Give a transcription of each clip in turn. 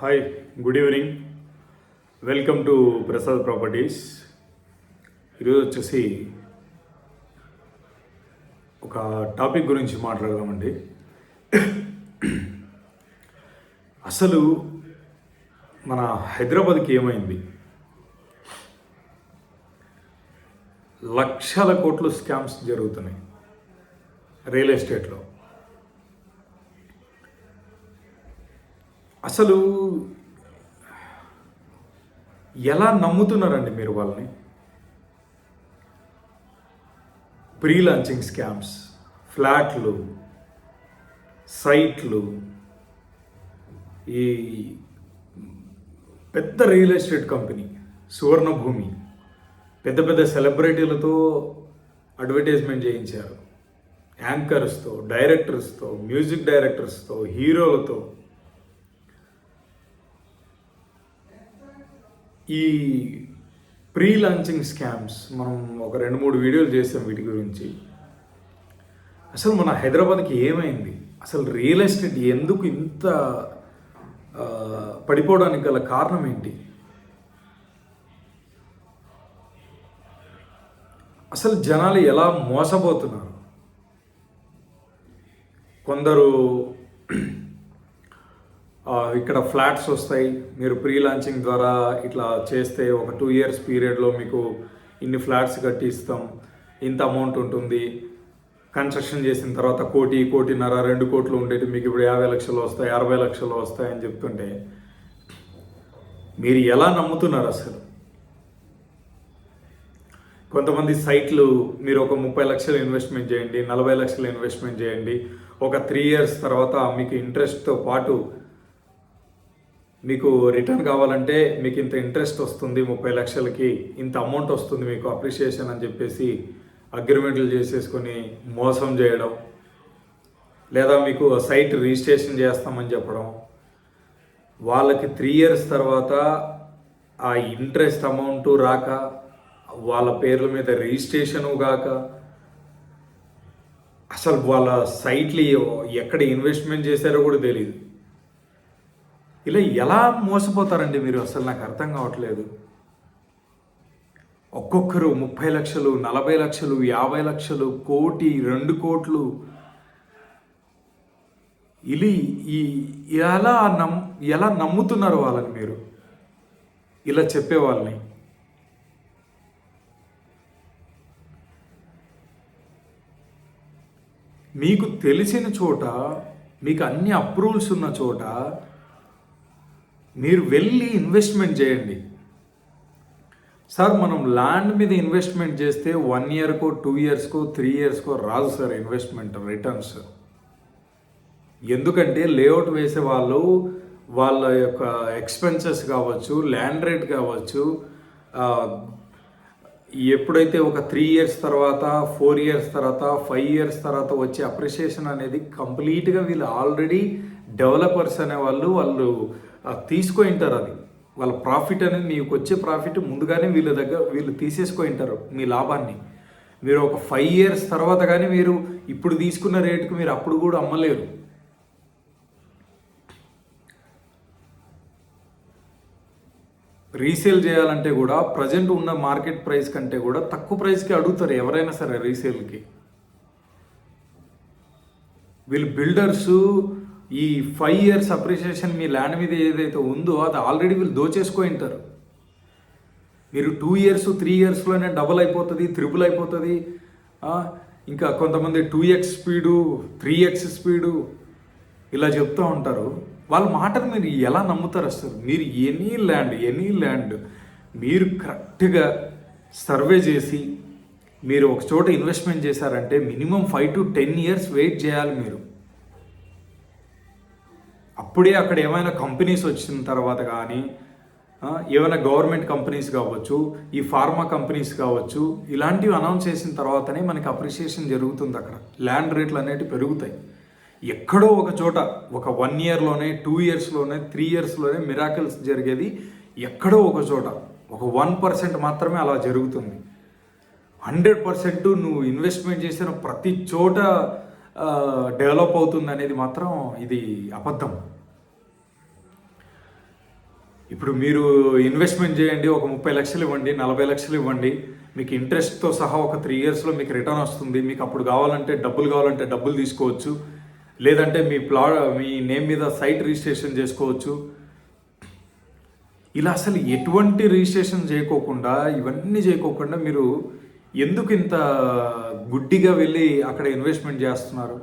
Hi good evening welcome to Prasad properties ఈరోజు వచ్చేసి ఒక టాపిక్ గురించి మాట్లాడదామండి. అసలు మన హైదరాబాద్కి ఏమైంది? లక్షల కోట్లు స్కామ్స్ జరుగుతున్నాయి రియల్ ఎస్టేట్లో. అసలు ఎలా నమ్ముతున్నారండి మీరు వాళ్ళని? ప్రీ లాంచింగ్ స్కామ్స్ ఫ్లాట్లు సైట్లు ఈ పెద్ద రియల్ ఎస్టేట్ కంపెనీ సువర్ణభూమి పెద్ద పెద్ద సెలబ్రిటీలతో అడ్వర్టైజ్మెంట్ చేయించారు. యాంకర్స్తో డైరెక్టర్స్తో మ్యూజిక్ డైరెక్టర్స్తో హీరోలతో. ఈ ప్రీ లాంచింగ్ స్కామ్స్ మనం ఒక రెండు మూడు వీడియోలు చేసాం వీటి గురించి. అసలు మన హైదరాబాద్కి ఏమైంది? అసలు రియల్ ఎస్టేట్ ఎందుకు ఇంత పడిపోవడానికి గల కారణం ఏంటి? అసలు జనాలు ఎలా మోసపోతున్నారు? కొందరు ఇక్కడ ఫ్లాట్స్ వస్తాయి. మీరు ప్రీ లాంచింగ్ ద్వారా ఇట్లా చేస్తే ఒక టూ ఇయర్స్ పీరియడ్లో మీకు ఇన్ని ఫ్లాట్స్ కట్టి ఇస్తాం. ఇంత అమౌంట్ ఉంటుంది. కన్స్ట్రక్షన్ చేసిన తర్వాత కోటి కోటిన్నర రెండు కోట్లు ఉండేవి మీకు ఇప్పుడు యాభై లక్షలు వస్తాయి అరవై లక్షలు వస్తాయి అని చెప్తుంటే మీరు ఎలా నమ్ముతున్నారు అసలు? కొంతమంది సైట్లు మీరు ఒక ముప్పై లక్షలు ఇన్వెస్ట్మెంట్ చేయండి నలభై లక్షలు ఇన్వెస్ట్మెంట్ చేయండి ఒక త్రీ ఇయర్స్ తర్వాత మీకు ఇంట్రెస్ట్తో పాటు మీకు రిటర్న్ కావాలంటే మీకు ఇంత ఇంట్రెస్ట్ వస్తుంది ముప్పై లక్షలకి ఇంత అమౌంట్ వస్తుంది మీకు అప్రిషియేషన్ అని చెప్పేసి అగ్రిమెంట్లు చేసేసుకొని మోసం చేయడం లేదా మీకు సైట్ రిజిస్ట్రేషన్ చేస్తామని చెప్పడం వాళ్ళకి త్రీ ఇయర్స్ తర్వాత ఆ ఇంట్రెస్ట్ అమౌంట్ రాక వాళ్ళ పేర్ల మీద రిజిస్ట్రేషను కాక అసలు వాళ్ళ సైట్లు ఎక్కడ ఇన్వెస్ట్మెంట్ చేశారో కూడా తెలియదు ఇలా ఎలా మోసపోతారండి మీరు? అసలు నాకు అర్థం కావట్లేదు. ఒక్కొక్కరు ముప్పై లక్షలు నలభై లక్షలు యాభై లక్షలు కోటి రెండు కోట్లు. ఇలి ఈ ఎలా నమ్ ఎలా నమ్ముతున్నారు వాళ్ళని మీరు? ఇలా చెప్పే వాళ్ళని మీకు తెలిసిన చోట మీకు అన్ని అప్రూవల్స్ ఉన్న చోట మీరు వెళ్ళి ఇన్వెస్ట్మెంట్ చేయండి. సార్ మనం ల్యాండ్ మీద ఇన్వెస్ట్మెంట్ చేస్తే వన్ ఇయర్కో టూ ఇయర్స్కో త్రీ ఇయర్స్కో రాదు సార్ ఇన్వెస్ట్మెంట్ రిటర్న్స్ ఎందుకంటే లేఅవుట్ వేసే వాళ్ళు వాళ్ళ యొక్క ఎక్స్పెన్సెస్ కావచ్చు ల్యాండ్ రేట్ కావచ్చు ఎప్పుడైతే ఒక త్రీ ఇయర్స్ తర్వాత ఫోర్ ఇయర్స్ తర్వాత ఫైవ్ ఇయర్స్ తర్వాత వచ్చే అప్రిషియేషన్ అనేది కంప్లీట్గా వీళ్ళు ఆల్రెడీ డెవలపర్స్ అనే వాళ్ళు వాళ్ళు తీసుకుంటారు అది. వాళ్ళ ప్రాఫిట్ అనేది మీకు వచ్చే ప్రాఫిట్ ముందుగానే వీళ్ళ దగ్గర వీళ్ళు తీసేసుకుంటారు మీ లాభాన్ని. మీరు ఒక ఫైవ్ ఇయర్స్ తర్వాత కానీ మీరు ఇప్పుడు తీసుకున్న రేటుకు మీరు అప్పుడు కూడా అమ్మలేరు. రీసేల్ చేయాలంటే కూడా ప్రజెంట్ ఉన్న మార్కెట్ ప్రైస్ కంటే కూడా తక్కువ ప్రైస్కి అడుగుతారు ఎవరైనా సరే రీసేల్కి వీళ్ళు బిల్డర్స్ ఈ ఫైవ్ ఇయర్స్ అప్రిషియేషన్ మీ ల్యాండ్ మీద ఏదైతే ఉందో అది ఆల్రెడీ వీళ్ళు దోచేసుకొని ఉంటారు. మీరు టూ ఇయర్స్ త్రీ ఇయర్స్లోనే డబుల్ అయిపోతుంది త్రిబుల్ అయిపోతుంది. ఇంకా కొంతమంది two X speed three X speed ఇలా చెప్తూ ఉంటారు. వాళ్ళ మాటలు మీరు ఎలా నమ్ముతారు అసలు? మీరు ఎనీ ల్యాండ్ ఎనీ ల్యాండ్ మీరు కరెక్ట్గా సర్వే చేసి మీరు ఒక చోట ఇన్వెస్ట్మెంట్ చేశారంటే minimum five to ten years wait చేయాలి మీరు. అప్పుడే అక్కడ ఏమైనా కంపెనీస్ వచ్చిన తర్వాత కానీ ఏమైనా గవర్నమెంట్ కంపెనీస్ కావచ్చు ఈ ఫార్మా కంపెనీస్ కావచ్చు ఇలాంటివి అనౌన్స్ చేసిన తర్వాతనే మనకి అప్రిషియేషన్ జరుగుతుంది అక్కడ. ల్యాండ్ రేట్లు అనేటివి పెరుగుతాయి. ఎక్కడో ఒక చోట ఒక వన్ ఇయర్లోనే టూ ఇయర్స్లోనే త్రీ ఇయర్స్లోనే మిరాకిల్స్ జరిగేది ఎక్కడో ఒక చోట. ఒక వన్ పర్సెంట్ మాత్రమే అలా జరుగుతుంది. హండ్రెడ్ పర్సెంట్ నువ్వు ఇన్వెస్ట్మెంట్ చేసిన ప్రతి చోట డెవలప్ అవుతుంది అనేది మాత్రం ఇది అబద్ధం. ఇప్పుడు మీరు ఇన్వెస్ట్మెంట్ చేయండి ఒక ముప్పై లక్షలు ఇవ్వండి నలభై లక్షలు ఇవ్వండి మీకు ఇంట్రెస్ట్తో సహా ఒక త్రీ ఇయర్స్లో మీకు రిటర్న్ వస్తుంది మీకు అప్పుడు కావాలంటే డబ్బులు కావాలంటే డబ్బులు తీసుకోవచ్చు లేదంటే మీ ప్లా మీ నేమ్ మీద సైట్ రిజిస్ట్రేషన్ చేసుకోవచ్చు. ఇలా అసలు ఎటువంటి రిజిస్ట్రేషన్ చేయకోకుండా ఇవన్నీ చేయకోకుండా మీరు ఎందుకు ఇంత గుడ్డిగా వెళ్ళి అక్కడ ఇన్వెస్ట్మెంట్ చేస్తున్నారు?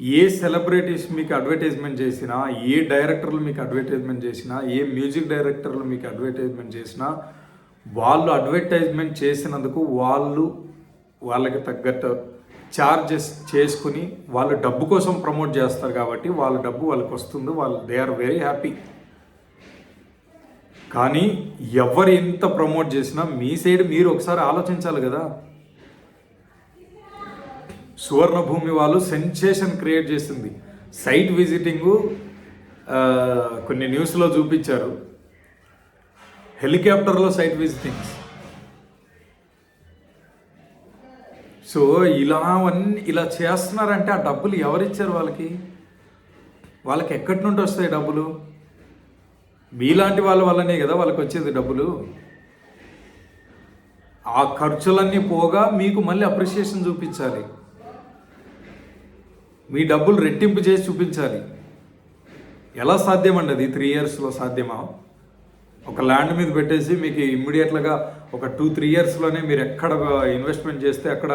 ఏ సెలబ్రిటీస్ మీకు అడ్వర్టైజ్మెంట్ చేసినా ఏ డైరెక్టర్లు మీకు అడ్వర్టైజ్మెంట్ చేసినా ఏ మ్యూజిక్ డైరెక్టర్లు మీకు అడ్వర్టైజ్మెంట్ చేసినా వాళ్ళు అడ్వర్టైజ్మెంట్ చేసినందుకు వాళ్ళు వాళ్ళకి తగ్గట్టు ఛార్జెస్ చేసుకుని వాళ్ళు డబ్బు కోసం ప్రమోట్ చేస్తారు కాబట్టి వాళ్ళ డబ్బు వాళ్ళకి వస్తుంది వాళ్ళు దే ఆర్ వెరీ హ్యాపీ కానీ ఎవరు ఎంత ప్రమోట్ చేసినా మీ సైడ్ మీరు ఒకసారి ఆలోచించాలి కదా. సువర్ణ భూమి వాళ్ళు సెన్సేషన్ క్రియేట్ చేసింది. సైట్ విజిటింగు కొన్ని న్యూస్లో చూపించారు. హెలికాప్టర్లో సైట్ విజిటింగ్స్ సో ఇలా అన్ని ఇలా చేస్తున్నారంటే ఆ డబ్బులు ఎవరిచ్చారు వాళ్ళకి? వాళ్ళకి ఎక్కడి నుండి వస్తాయి డబ్బులు? మీలాంటి వాళ్ళ వల్లనే కదా వాళ్ళకి వచ్చేది డబ్బులు? ఆ ఖర్చులన్నీ పోగా మీకు మళ్ళీ అప్రిషియేషన్ చూపించాలి. మీ డబ్బులు రెట్టింపు చేసి చూపించాలి. ఎలా సాధ్యమండి అది త్రీ ఇయర్స్లో సాధ్యమా? ఒక ల్యాండ్ మీద పెట్టేసి మీకు ఇమ్మీడియట్గా ఒక టూ త్రీ ఇయర్స్లోనే మీరు ఎక్కడ ఇన్వెస్ట్మెంట్ చేస్తే అక్కడ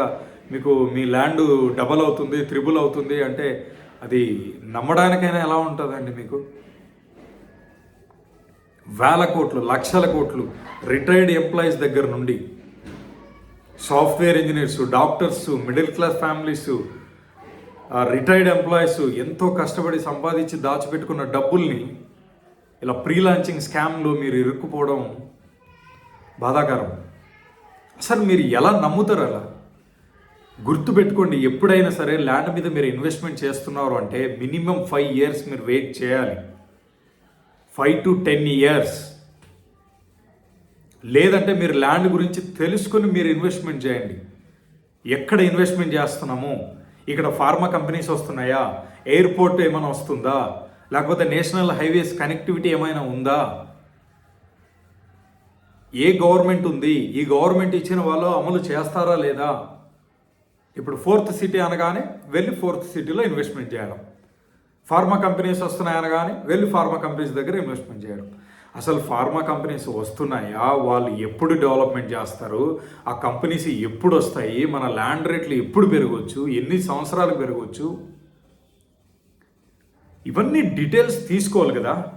మీకు మీ ల్యాండ్ డబల్ అవుతుంది త్రిబుల్ అవుతుంది అంటే అది నమ్మడానికైనా ఎలా ఉంటుందండి మీకు? వేల కోట్లు లక్షల కోట్లు రిటైర్డ్ ఎంప్లాయీస్ దగ్గర నుండి software engineers doctors middle class families retired employees ఎంతో కష్టపడి సంపాదించి దాచిపెట్టుకున్న డబ్బుల్ని ఇలా ప్రీ లాంచింగ్ స్కామ్లో మీరు ఇరుక్కుపోవడం బాధాకరం. అసలు మీరు ఎలా నమ్ముతారు అలా? గుర్తుపెట్టుకోండి ఎప్పుడైనా సరే ల్యాండ్ మీద మీరు ఇన్వెస్ట్మెంట్ చేస్తున్నారు అంటే మినిమం ఫైవ్ ఇయర్స్ మీరు వెయిట్ చేయాలి. ఫైవ్ టు టెన్ ఇయర్స్ లేదంటే మీరు ల్యాండ్ గురించి తెలుసుకుని మీరు ఇన్వెస్ట్మెంట్ చేయండి. ఎక్కడ ఇన్వెస్ట్మెంట్ చేస్తున్నాము? ఇక్కడ ఫార్మా కంపెనీస్ వస్తున్నాయా? ఎయిర్పోర్ట్ ఏమైనా వస్తుందా? లేకపోతే నేషనల్ హైవేస్ కనెక్టివిటీ ఏమైనా ఉందా? ఏ గవర్నమెంట్ ఉంది? ఈ గవర్నమెంట్ ఇచ్చిన వాళ్ళు అమలు చేస్తారా లేదా? ఇప్పుడు ఫోర్త్ సిటీ అనగానే వెళ్ళి ఫోర్త్ సిటీలో ఇన్వెస్ట్మెంట్ చేయడం. ఫార్మా కంపెనీస్ వస్తున్నాయని కానీ వెళ్ళి ఫార్మా కంపెనీస్ దగ్గర ఇన్వెస్ట్మెంట్ చేయడం. అసలు ఫార్మా కంపెనీస్ వస్తున్నాయా? వాళ్ళు ఎప్పుడు డెవలప్మెంట్ చేస్తారు? ఆ కంపెనీస్ ఎప్పుడు వస్తాయి? మన ల్యాండ్ రేట్లు ఎప్పుడు పెరగవచ్చు ఎన్ని సంవత్సరాలు పెరగవచ్చు ఇవన్నీ డీటెయిల్స్ తీసుకోవాలి కదా.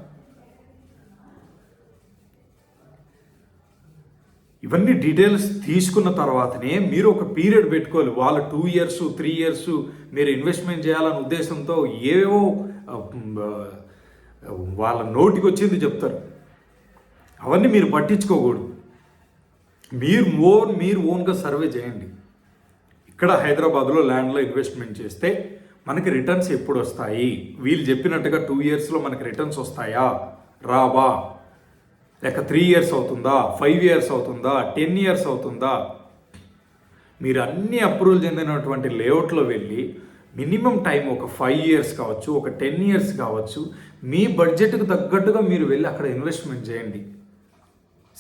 ఇవన్నీ డీటెయిల్స్ తీసుకున్న తర్వాతనే మీరు ఒక పీరియడ్ పెట్టుకోవాలి. వాళ్ళు టూ ఇయర్స్ త్రీ ఇయర్స్ మీరు ఇన్వెస్ట్మెంట్ చేయాలనే ఉద్దేశంతో ఏవో వాళ్ళ నోటికి వచ్చింది చెప్తారు. అవన్నీ మీరు పట్టించుకోకూడదు. మీరు ఓన్ మీరు ఓన్గా సర్వే చేయండి. ఇక్కడ హైదరాబాద్లో ల్యాండ్లో ఇన్వెస్ట్మెంట్ చేస్తే మనకి రిటర్న్స్ ఎప్పుడు వస్తాయి వీళ్ళు చెప్పినట్టుగా టూ ఇయర్స్లో మనకి రిటర్న్స్ వస్తాయా? రావా? లేక త్రీ ఇయర్స్ అవుతుందా? ఫైవ్ ఇయర్స్ అవుతుందా? టెన్ ఇయర్స్ అవుతుందా? మీరు అన్ని అప్రూవల్ చెందినటువంటి లేఅవుట్లో వెళ్ళి మినిమం టైం ఒక ఫైవ్ ఇయర్స్ కావచ్చు ఒక టెన్ ఇయర్స్ కావచ్చు మీ బడ్జెట్కు తగ్గట్టుగా మీరు వెళ్ళి అక్కడ ఇన్వెస్ట్మెంట్ చేయండి.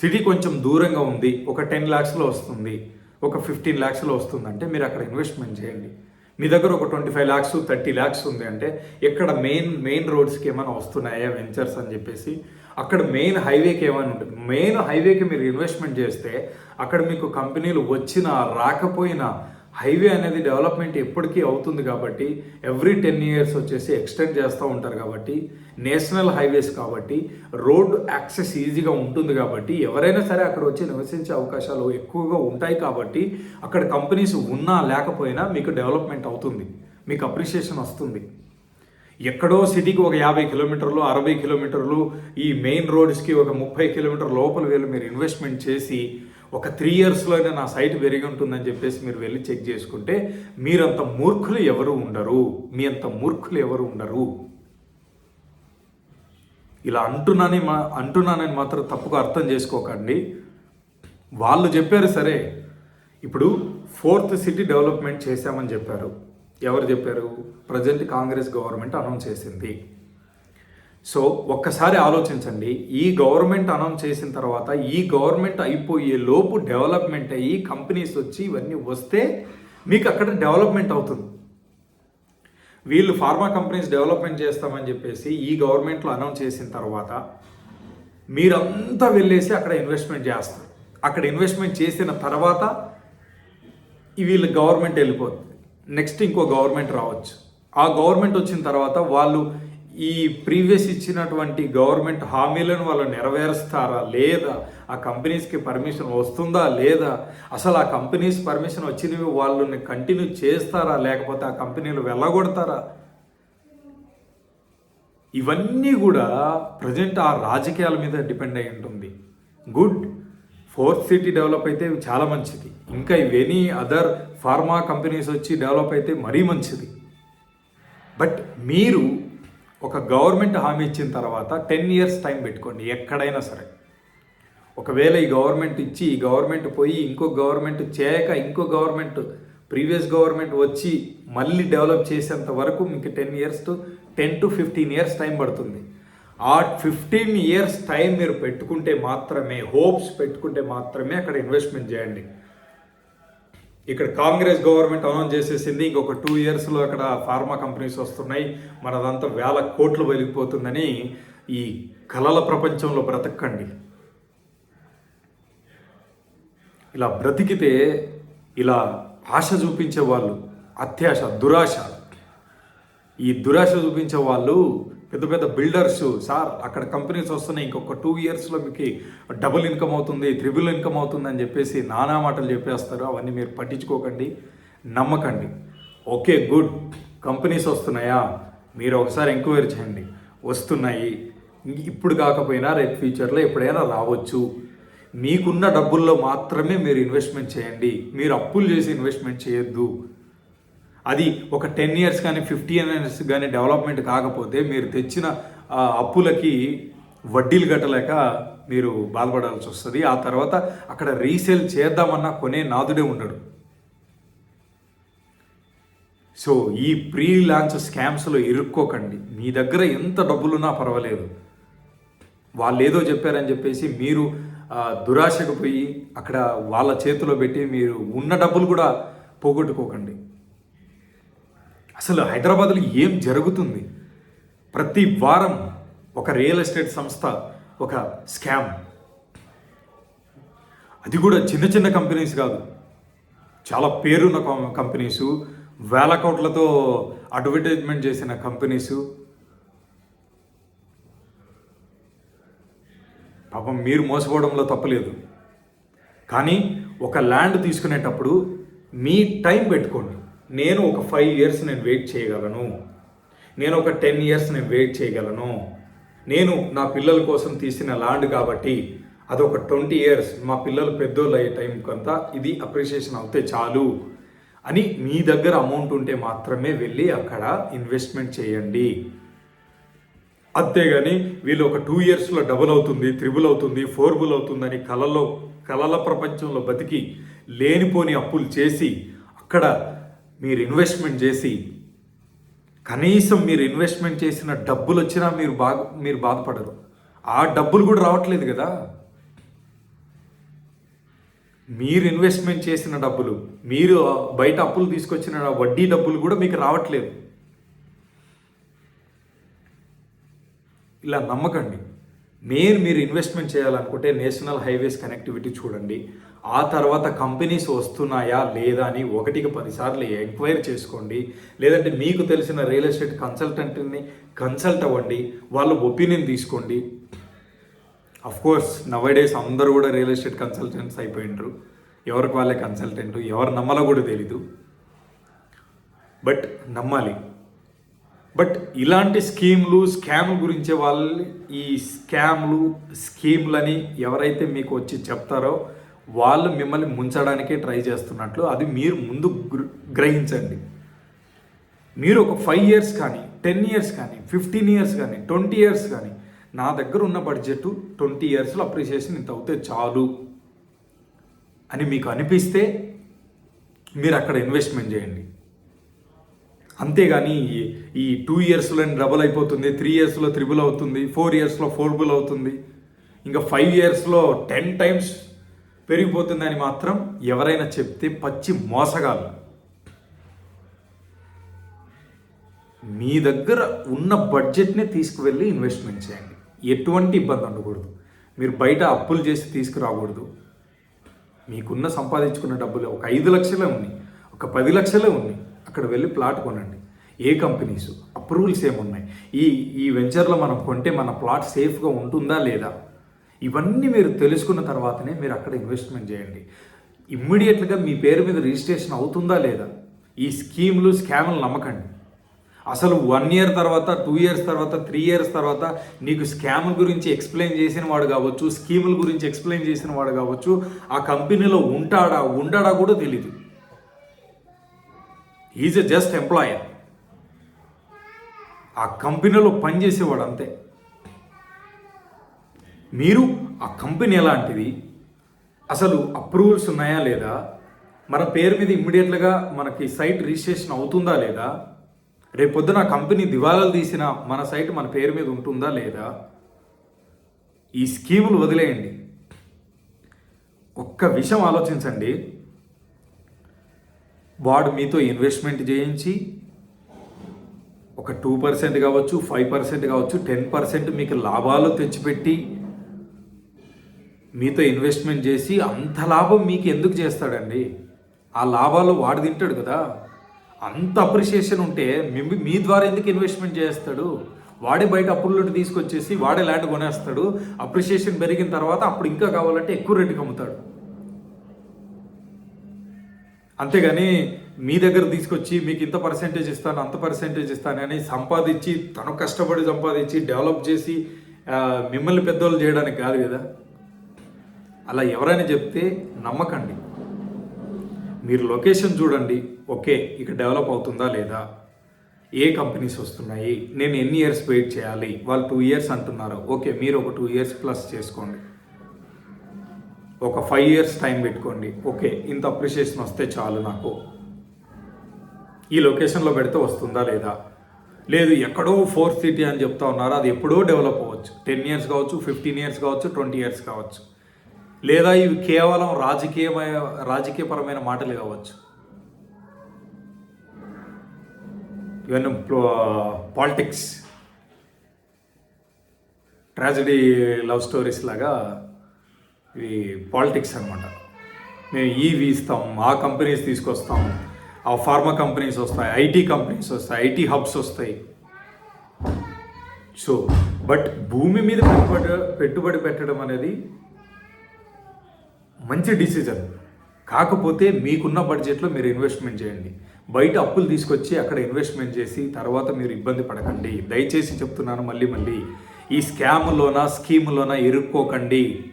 సిటీ కొంచెం దూరంగా ఉంది ఒక టెన్ ల్యాక్స్లో వస్తుంది ఒక ఫిఫ్టీన్ ల్యాక్స్లో వస్తుంది అంటే మీరు అక్కడ ఇన్వెస్ట్మెంట్ చేయండి. మీ దగ్గర ఒక twenty five lakhs thirty lakhs ఉంది అంటే ఎక్కడ మెయిన్ మెయిన్ రోడ్స్కి ఏమైనా వస్తున్నాయా వెంచర్స్ అని చెప్పేసి అక్కడ మెయిన్ హైవేకి ఏమైనా ఉంటుంది మెయిన్ హైవేకి మీరు ఇన్వెస్ట్మెంట్ చేస్తే అక్కడ మీకు కంపెనీలు వచ్చినా రాకపోయినా హైవే అనేది డెవలప్మెంట్ ఎప్పటికీ అవుతుంది కాబట్టి ఎవ్రీ టెన్ ఇయర్స్ వచ్చేసి ఎక్స్టెండ్ చేస్తూ ఉంటారు కాబట్టి నేషనల్ హైవేస్ కాబట్టి రోడ్ యాక్సెస్ ఈజీగా ఉంటుంది కాబట్టి ఎవరైనా సరే అక్కడ వచ్చి నివసించే అవకాశాలు ఎక్కువగా ఉంటాయి కాబట్టి అక్కడ కంపెనీస్ ఉన్నా లేకపోయినా మీకు డెవలప్మెంట్ అవుతుంది. మీకు అప్రిషియేషన్ వస్తుంది. ఎక్కడో సిటీకి ఒక యాభై కిలోమీటర్లు అరవై కిలోమీటర్లు ఈ మెయిన్ రోడ్స్కి ఒక ముప్పై కిలోమీటర్ లోపల వెళ్ళి మీరు ఇన్వెస్ట్మెంట్ చేసి ఒక త్రీ ఇయర్స్లోనే నా సైట్ పెరిగి ఉంటుందని చెప్పేసి మీరు వెళ్ళి చెక్ చేసుకుంటే మీరంత మూర్ఖులు ఎవరు ఉండరు. మీ అంత మూర్ఖులు ఎవరు ఉండరు. ఇలా అంటున్నానని మా అంటున్నానని మాత్రం తప్పుగా అర్థం చేసుకోకండి. వాళ్ళు చెప్పారు సరే. ఇప్పుడు ఫోర్త్ సిటీ డెవలప్మెంట్ చేశామని చెప్పారు. ఎవరు చెప్పారు? ప్రజెంట్ కాంగ్రెస్ గవర్నమెంట్ అనౌన్స్ చేసింది. సో ఒక్కసారి ఆలోచించండి. ఈ గవర్నమెంట్ అనౌన్స్ చేసిన తర్వాత ఈ గవర్నమెంట్ అయిపోయే లోపు డెవలప్మెంట్ అయ్యి కంపెనీస్ వచ్చి ఇవన్నీ వస్తే మీకు అక్కడ డెవలప్మెంట్ అవుతుంది. వీళ్ళు ఫార్మా కంపెనీస్ డెవలప్మెంట్ చేస్తామని చెప్పేసి ఈ గవర్నమెంట్లో అనౌన్స్ చేసిన తర్వాత మీరంతా వెళ్ళేసి అక్కడ ఇన్వెస్ట్మెంట్ చేస్తారు. అక్కడ ఇన్వెస్ట్మెంట్ చేసిన తర్వాత వీళ్ళు వీళ్ళ గవర్నమెంట్ వెళ్ళిపోతుంది నెక్స్ట్ ఇంకో గవర్నమెంట్ రావచ్చు. ఆ గవర్నమెంట్ వచ్చిన తర్వాత వాళ్ళు ఈ ప్రీవియస్ ఇచ్చినటువంటి గవర్నమెంట్ హామీలను వాళ్ళు నెరవేరుస్తారా? లేదా ఆ కంపెనీస్కి పర్మిషన్ వస్తుందా? లేదా అసలు ఆ కంపెనీస్ పర్మిషన్ వచ్చినవి వాళ్ళని కంటిన్యూ చేస్తారా? లేకపోతే ఆ కంపెనీలు వెళ్ళగొడతారా? ఇవన్నీ కూడా ప్రజెంట్ ఆ రాజకీయాల మీద డిపెండ్ అయి ఉంటుంది. గుడ్. ఫోర్త్ సిటీ డెవలప్ అయితే చాలా మంచిది. ఇంకా ఇవెనీ అదర్ ఫార్మా కంపెనీస్ వచ్చి డెవలప్ అయితే మరీ మంచిది. బట్ మీరు ఒక గవర్నమెంట్ హామీ ఇచ్చిన తర్వాత టెన్ ఇయర్స్ టైం పెట్టుకోండి ఎక్కడైనా సరే. ఒకవేళ ఈ గవర్నమెంట్ ఇచ్చి ఈ గవర్నమెంట్ పోయి ఇంకో గవర్నమెంట్ చేయక ఇంకో గవర్నమెంట్ ప్రీవియస్ గవర్నమెంట్ వచ్చి మళ్ళీ డెవలప్ చేసేంత వరకు మీకు ten years to ten to fifteen years time పడుతుంది. ఆ ఫిఫ్టీన్ ఇయర్స్ టైం మీరు పెట్టుకుంటే మాత్రమే హోప్స్ పెట్టుకుంటే మాత్రమే అక్కడ ఇన్వెస్ట్మెంట్ చేయండి. ఇక్కడ కాంగ్రెస్ గవర్నమెంట్ అనౌన్స్ చేసేసింది ఇంకొక టూ ఇయర్స్లో అక్కడ ఫార్మా కంపెనీస్ వస్తున్నాయి మనదంతా వేల కోట్లు వెలిగిపోతుందని ఈ కలల ప్రపంచంలో బ్రతకండి. ఇలా బ్రతికితే ఇలా ఆశ చూపించే వాళ్ళు అత్యాశ దురాశ. ఈ దురాశ చూపించే వాళ్ళు పెద్ద పెద్ద బిల్డర్స్ సార్ అక్కడ కంపెనీస్ వస్తున్నాయి ఇంకొక టూ ఇయర్స్లో మీకు డబుల్ ఇన్కమ్ అవుతుంది త్రిబుల్ ఇన్కమ్ అవుతుంది అని చెప్పేసి నానా మాటలు చెప్పేస్తారు. అవన్నీ మీరు పట్టించుకోకండి నమ్మకండి. Okay good. కంపెనీస్ వస్తున్నాయా? మీరు ఒకసారి ఎంక్వైరీ చేయండి. వస్తున్నాయి. ఇప్పుడు కాకపోయినా రేపు ఫ్యూచర్లో ఎప్పుడైనా రావచ్చు. మీకున్న డబ్బుల్లో మాత్రమే మీరు ఇన్వెస్ట్మెంట్ చేయండి. మీరు అప్పులు చేసి ఇన్వెస్ట్మెంట్ చేయొద్దు. అది ఒక టెన్ ఇయర్స్ కానీ ఫిఫ్టీన్ ఇయర్స్ కానీ డెవలప్మెంట్ కాకపోతే మీరు తెచ్చిన అప్పులకి వడ్డీలు కట్టలేక మీరు బాధపడాల్సి వస్తుంది. ఆ తర్వాత అక్కడ రీసేల్ చేద్దామన్నా కొనే నాదుడే ఉండడు. సో ఈ ప్రీ లాంచ్ స్కామ్స్లో ఇరుక్కోకండి. మీ దగ్గర ఎంత డబ్బులున్నా పర్వాలేదు. వాళ్ళు ఏదో చెప్పారని చెప్పేసి మీరు దురాశకు పోయి అక్కడ వాళ్ళ చేతిలో పెట్టి మీరు ఉన్న డబ్బులు కూడా పోగొట్టుకోకండి. అసలు హైదరాబాద్లో ఏం జరుగుతుంది? ప్రతి వారం ఒక రియల్ ఎస్టేట్ సంస్థ ఒక స్కామ్. అది కూడా చిన్న చిన్న కంపెనీస్ కాదు. చాలా పేరున్న కం- కంపెనీసు వేల కోట్లతో అడ్వర్టైజ్మెంట్ చేసిన కంపెనీసు. పాపం మీరు మోసపోవడంలో తప్పలేదు. కానీ ఒక ల్యాండ్ తీసుకునేటప్పుడు మీ టైం పెట్టుకోండి. నేను ఒక ఫైవ్ ఇయర్స్ నేను వెయిట్ చేయగలను. నేను ఒక టెన్ ఇయర్స్ నేను వెయిట్ చేయగలను. నేను నా పిల్లల కోసం తీసిన ల్యాండ్ కాబట్టి అదొక ట్వంటీ ఇయర్స్ మా పిల్లలు పెద్దోళ్ళు అయ్యే టైం కొంత ఇది అప్రిషియేషన్ అవుతే చాలు అని మీ దగ్గర అమౌంట్ ఉంటే మాత్రమే వెళ్ళి అక్కడ ఇన్వెస్ట్మెంట్ చేయండి. అంతేగాని వీళ్ళు ఒక టూ ఇయర్స్లో డబుల్ అవుతుంది త్రిబుల్ అవుతుంది ఫోర్బుల్ అవుతుందని కళలో కళల ప్రపంచంలో బతికి లేనిపోని అప్పులు చేసి అక్కడ మీరు ఇన్వెస్ట్మెంట్ చేసి కనీసం మీరు ఇన్వెస్ట్మెంట్ చేసిన డబ్బులు వచ్చినా మీరు బాగా మీరు బాధపడరు. ఆ డబ్బులు కూడా రావట్లేదు కదా. మీరు ఇన్వెస్ట్మెంట్ చేసిన డబ్బులు మీరు బయట అప్పులు తీసుకొచ్చిన వడ్డీ డబ్బులు కూడా మీకు రావట్లేదు. ఇలా నమ్మకండి. మెయిన్ మీరు ఇన్వెస్ట్మెంట్ చేయాలనుకుంటే నేషనల్ హైవేస్ కనెక్టివిటీ చూడండి. ఆ తర్వాత కంపెనీస్ వస్తున్నాయా లేదా అని ఒకటికి పదిసార్లు ఎంక్వైరీ చేసుకోండి. లేదంటే మీకు తెలిసిన రియల్ ఎస్టేట్ కన్సల్టెంట్ని కన్సల్ట్ అవ్వండి. వాళ్ళ ఒపీనియన్ తీసుకోండి. అఫ్ కోర్స్ నవడేస్ అందరూ కూడా రియల్ ఎస్టేట్ కన్సల్టెంట్స్ అయిపోయినరు ఎవరికి వాళ్ళే కన్సల్టెంట్? ఎవరు నమ్మాలో కూడా తెలీదు. బట్ నమ్మాలి. బట్ ఇలాంటి స్కీమ్లు స్కామ్ల గురించే వాళ్ళు ఈ స్కామ్లు స్కీమ్లని ఎవరైతే మీకు వచ్చి చెప్తారో వాళ్ళు మిమ్మల్ని ముంచడానికే ట్రై చేస్తున్నట్లు అది మీరు ముందు గ్రహించండి. మీరు ఒక ఫైవ్ ఇయర్స్ కానీ టెన్ ఇయర్స్ కానీ ఫిఫ్టీన్ ఇయర్స్ కానీ ట్వంటీ ఇయర్స్ కానీ నా దగ్గర ఉన్న బడ్జెట్ ట్వంటీ ఇయర్స్లో అప్రిషియేషన్ ఇంత అవుతే చాలు అని మీకు అనిపిస్తే మీరు అక్కడ ఇన్వెస్ట్మెంట్ చేయండి. అంతేగాని ఈ- ఈ టూ ఇయర్స్లో డబుల్ అయిపోతుంది త్రీ ఇయర్స్లో త్రిబుల్ అవుతుంది ఫోర్ ఇయర్స్లో ఫోర్బుల్ అవుతుంది. ఇంకా ఫైవ్ ఇయర్స్లో టెన్ టైమ్స్ పెరిగిపోతుందని మాత్రం ఎవరైనా చెప్తే పచ్చి మోసగాళ్ళు. మీ దగ్గర ఉన్న బడ్జెట్నే తీసుకువెళ్ళి ఇన్వెస్ట్మెంట్ చేయండి. ఎటువంటి ఇబ్బంది ఉండకూడదు. మీరు బయట అప్పులు చేసి తీసుకురాకూడదు. మీకున్న సంపాదించుకున్న డబ్బులు ఒక ఐదు లక్షలే ఉన్నాయి. ఒక పది లక్షలే ఉన్నాయి. అక్కడ వెళ్ళి ప్లాట్ కొనండి. ఏ కంపెనీస్? అప్రూవల్స్ ఏమున్నాయి? ఈ ఈ వెంచర్లో మనం కొంటే మన ప్లాట్ సేఫ్గా ఉంటుందా లేదా? ఇవన్నీ మీరు తెలుసుకున్న తర్వాతనే మీరు అక్కడ ఇన్వెస్ట్మెంట్ చేయండి. ఇమ్మీడియట్గా మీ పేరు మీద రిజిస్ట్రేషన్ అవుతుందా లేదా? ఈ స్కీములు స్కాములు నమ్మకండి. అసలు వన్ ఇయర్ తర్వాత టూ ఇయర్స్ తర్వాత త్రీ ఇయర్స్ తర్వాత నీకు స్కాముల గురించి ఎక్స్ప్లెయిన్ చేసిన వాడు కావచ్చు స్కీముల గురించి ఎక్స్ప్లెయిన్ చేసిన వాడు కావచ్చు ఆ కంపెనీలో ఉంటాడా ఉండడా కూడా తెలీదు. ఈజ్ ఎ జస్ట్ ఎంప్లాయర్ ఆ కంపెనీలో పనిచేసేవాడు అంతే. మీరు ఆ కంపెనీ ఎలాంటిది? అసలు అప్రూవల్స్ ఉన్నాయా లేదా? మన పేరు మీద ఇమ్మీడియట్గా మనకి సైట్ రిజిస్ట్రేషన్ అవుతుందా లేదా? రేపు పొద్దున ఆ కంపెనీ దివాలాలు తీసిన మన సైట్ మన పేరు మీద ఉంటుందా లేదా? ఈ స్కీములు వదిలేయండి. ఒక్క విషయం ఆలోచించండి. వాడు మీతో ఇన్వెస్ట్మెంట్ చేయించి ఒక టూ పర్సెంట్ కావచ్చు ఫైవ్ పర్సెంట్ కావచ్చు టెన్ పర్సెంట్ మీకు లాభాలు తెచ్చిపెట్టి మీతో ఇన్వెస్ట్మెంట్ చేసి అంత లాభం మీకు ఎందుకు చేస్తాడండి? ఆ లాభాలు వాడు తింటాడు కదా. అంత అప్రిషియేషన్ ఉంటే మీ మీ ద్వారా ఎందుకు ఇన్వెస్ట్మెంట్ చేస్తాడు? వాడే బయట అప్పుల్లోటి తీసుకొచ్చేసి వాడే ల్యాండ్ కొనేస్తాడు. అప్రిషియేషన్ పెరిగిన తర్వాత అప్పుడు ఇంకా కావాలంటే ఎక్కువ రేటుకి అమ్ముతాడు. అంతేగాని మీ దగ్గర తీసుకొచ్చి మీకు ఇంత పర్సెంటేజ్ ఇస్తాను అంత పర్సెంటేజ్ ఇస్తాను అని సంపాదించి తను కష్టపడి సంపాదించి డెవలప్ చేసి మిమ్మల్ని పెద్దోళ్ళు చేయడానికి కాదు కదా. అలా ఎవరైనా చెప్తే నమ్మకండి. మీరు లొకేషన్ చూడండి. ఓకే ఇక డెవలప్ అవుతుందా లేదా? ఏ కంపెనీస్ వస్తున్నాయి? నేను ఎన్ని ఇయర్స్ వెయిట్ చేయాలి? వాళ్ళు టూ ఇయర్స్ అంటున్నారు. ఓకే మీరు ఒక టూ ఇయర్స్ ప్లస్ చేసుకోండి. ఒక ఫైవ్ ఇయర్స్ టైం పెట్టుకోండి. ఓకే ఇంత అప్రిషియేషన్ వస్తే చాలు నాకు. ఈ లొకేషన్లో పెడితే వస్తుందా లేదా? లేదు ఎక్కడో ఫోర్త్ సిటీ అని చెప్తా ఉన్నారు. అది ఎప్పుడో డెవలప్ అవ్వచ్చు. టెన్ ఇయర్స్ కావచ్చు ఫిఫ్టీన్ ఇయర్స్ కావచ్చు ట్వంటీ ఇయర్స్ కావచ్చు. లేదా ఇవి కేవలం రాజకీయమైన రాజకీయపరమైన మాటలు కావచ్చు. ఇవన్నీ పాలిటిక్స్. ట్రాజడీ లవ్ స్టోరీస్ లాగా ఇవి పాలిటిక్స్ అనమాట మేము ఈవి ఇస్తాం ఆ కంపెనీస్ తీసుకొస్తాం ఆ ఫార్మా కంపెనీస్ వస్తాయి ఐటీ కంపెనీస్ వస్తాయి ఐటీ హబ్స్ వస్తాయి. సో బట్ భూమి మీద పెట్టుబడి పెట్టుబడి పెట్టడం అనేది మంచి డిసిజన్. కాకపోతే మీకున్న బడ్జెట్లో మీరు ఇన్వెస్ట్మెంట్ చేయండి. బయట అప్పులు తీసుకొచ్చి అక్కడ ఇన్వెస్ట్మెంట్ చేసి తర్వాత మీరు ఇబ్బంది పడకండి. దయచేసి చెప్తున్నాను మళ్ళీ మళ్ళీ. ఈ స్కామ్లోన స్కీమ్లోన ఇరుక్కోకండి.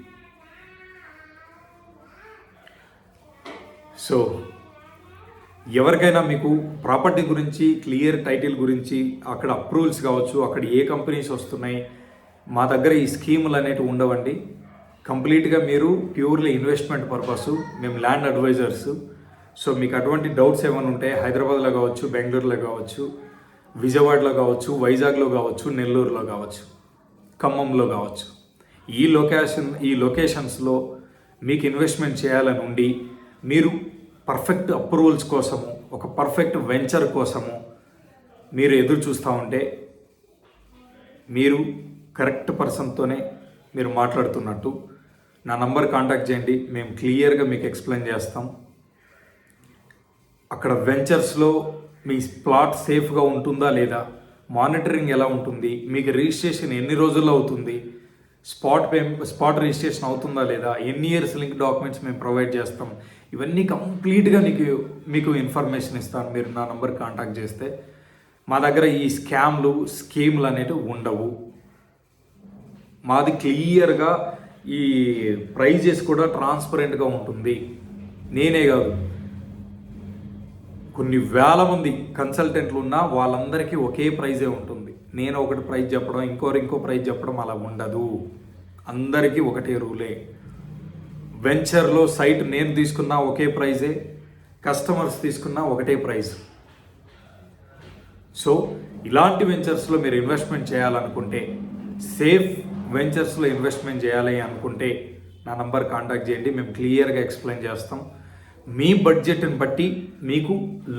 సో ఎవరికైనా మీకు ప్రాపర్టీ గురించి క్లియర్ టైటిల్ గురించి అక్కడ అప్రూవల్స్ కావచ్చు అక్కడ ఏ కంపెనీస్ వస్తున్నాయి మా దగ్గర ఈ స్కీములు అనేటివి ఉండవండి. కంప్లీట్గా మీరు ప్యూర్లీ ఇన్వెస్ట్మెంట్ పర్పస్ మేము ల్యాండ్ అడ్వైజర్స్. సో మీకు అటువంటి డౌట్స్ ఏమైనా ఉంటే హైదరాబాద్లో కావచ్చు బెంగళూరులో కావచ్చు విజయవాడలో కావచ్చు వైజాగ్లో కావచ్చు నెల్లూరులో కావచ్చు ఖమ్మంలో కావచ్చు. ఈ లొకేషన్ ఈ లొకేషన్స్లో మీకు ఇన్వెస్ట్మెంట్ చేయాలని ఉండి మీరు పర్ఫెక్ట్ అప్రూవల్స్ కోసము ఒక పర్ఫెక్ట్ వెంచర్ కోసము మీరు ఎదురు చూస్తూ ఉంటే మీరు కరెక్ట్ పర్సన్తోనే మీరు మాట్లాడుతున్నట్టు నా నంబర్ కాంటాక్ట్ చేయండి మేము క్లియర్గా మీకు ఎక్స్ప్లెయిన్ చేస్తాం. అక్కడ వెంచర్స్లో మీ ప్లాట్ సేఫ్గా ఉంటుందా లేదా మానిటరింగ్ ఎలా ఉంటుంది మీకు రిజిస్ట్రేషన్ ఎన్ని రోజుల్లో అవుతుంది స్పాట్ పే స్పాట్ రిజిస్ట్రేషన్ అవుతుందా లేదా ఎన్ని ఇయర్స్ లింక్ డాక్యుమెంట్స్ మేము ప్రొవైడ్ చేస్తాం. ఇవన్నీ కంప్లీట్గా నీకు మీకు ఇన్ఫర్మేషన్ ఇస్తాను మీరు నా నంబర్ కాంటాక్ట్ చేస్తే. మా దగ్గర ఈ స్కామ్లు స్కీమ్లు అనేవి ఉండవు. మాది క్లియర్గా ఈ ప్రైజెస్ కూడా ట్రాన్స్పరెంట్గా ఉంటుంది. నేనే కాదు. కొన్ని వేల మంది కన్సల్టెంట్లు ఉన్నా వాళ్ళందరికీ ఒకే ప్రైజే ఉంటుంది. నేను ఒకటి ప్రైజ్ చెప్పడం ఇంకోరు ఇంకో ప్రైజ్ చెప్పడం అలా ఉండదు. అందరికీ ఒకటే రూలే. వెంచర్లో సైట్ నేను తీసుకున్నా ఒకే ప్రైజే కస్టమర్స్ తీసుకున్నా ఒకటే ప్రైస్ సో ఇలాంటి వెంచర్స్లో మీరు ఇన్వెస్ట్మెంట్ చేయాలనుకుంటే సేఫ్ వెంచర్స్లో ఇన్వెస్ట్మెంట్ చేయాలి అనుకుంటే నా నంబర్ కాంటాక్ట్ చేయండి మేము క్లియర్గా ఎక్స్ప్లెయిన్ చేస్తాం. మీ బడ్జెట్ని బట్టి మీకు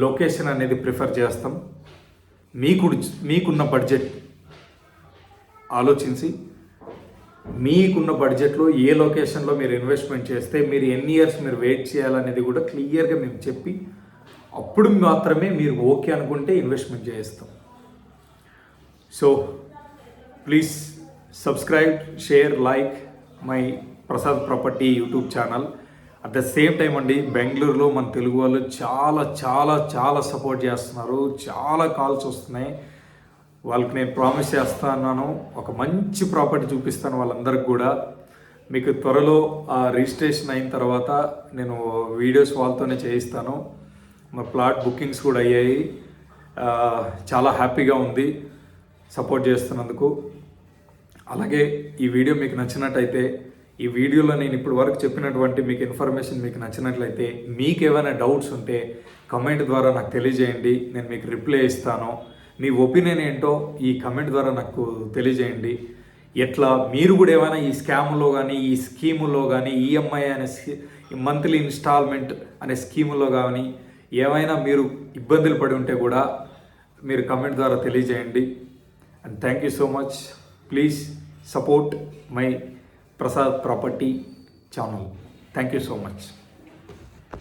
లొకేషన్ అనేది ప్రిఫర్ చేస్తాం. మీకు మీకున్న బడ్జెట్ ఆలోచించి మీకున్న బడ్జెట్లో ఏ లొకేషన్లో మీరు ఇన్వెస్ట్మెంట్ చేస్తే మీరు ఎన్ని ఇయర్స్ మీరు వెయిట్ చేయాలనేది కూడా క్లియర్గా మేము చెప్పి అప్పుడు మాత్రమే మీరు ఓకే అనుకుంటే ఇన్వెస్ట్మెంట్ చేస్తాం. So please subscribe share like my Prasad property YouTube channel at the same time అండి బెంగళూరులో మన తెలుగు వాళ్ళు చాలా చాలా చాలా సపోర్ట్ చేస్తున్నారు. చాలా కాల్స్ వస్తున్నాయి. వాళ్ళకి నేను ప్రామిస్ చేస్తున్నాను ఒక మంచి ప్రాపర్టీ చూపిస్తాను వాళ్ళందరికి కూడా. మీకు త్వరలో ఆ రిజిస్ట్రేషన్ అయిన తర్వాత నేను వీడియోస్ వాళ్ళతోనే చేయిస్తాను. మా ప్లాట్ బుకింగ్స్ కూడా అయ్యాయి. చాలా హ్యాపీగా ఉంది. సపోర్ట్ చేస్తున్నందుకు. అలాగే ఈ వీడియో మీకు నచ్చినట్టయితే ఈ వీడియోలో నేను ఇప్పుడు వరకు చెప్పినటువంటి మీకు ఇన్ఫర్మేషన్ మీకు నచ్చినట్లయితే మీకు ఏమైనా డౌట్స్ ఉంటే కమెంట్ ద్వారా నాకు తెలియజేయండి నేను మీకు రిప్లై ఇస్తాను. మీ ఒపీనియన్ ఏంటో ఈ కమెంట్ ద్వారా నాకు తెలియజేయండి. ఎట్లా మీరు కూడా ఏమైనా ఈ స్కామ్లో కానీ ఈ స్కీములో కానీ ఈఎంఐ అనే మంత్లీ ఇన్స్టాల్మెంట్ అనే స్కీములో కానీ ఏమైనా మీరు ఇబ్బందులు పడి ఉంటే కూడా మీరు కమెంట్ ద్వారా తెలియజేయండి. And thank you so much. Please support my Prasad Property channel. Thank you so much.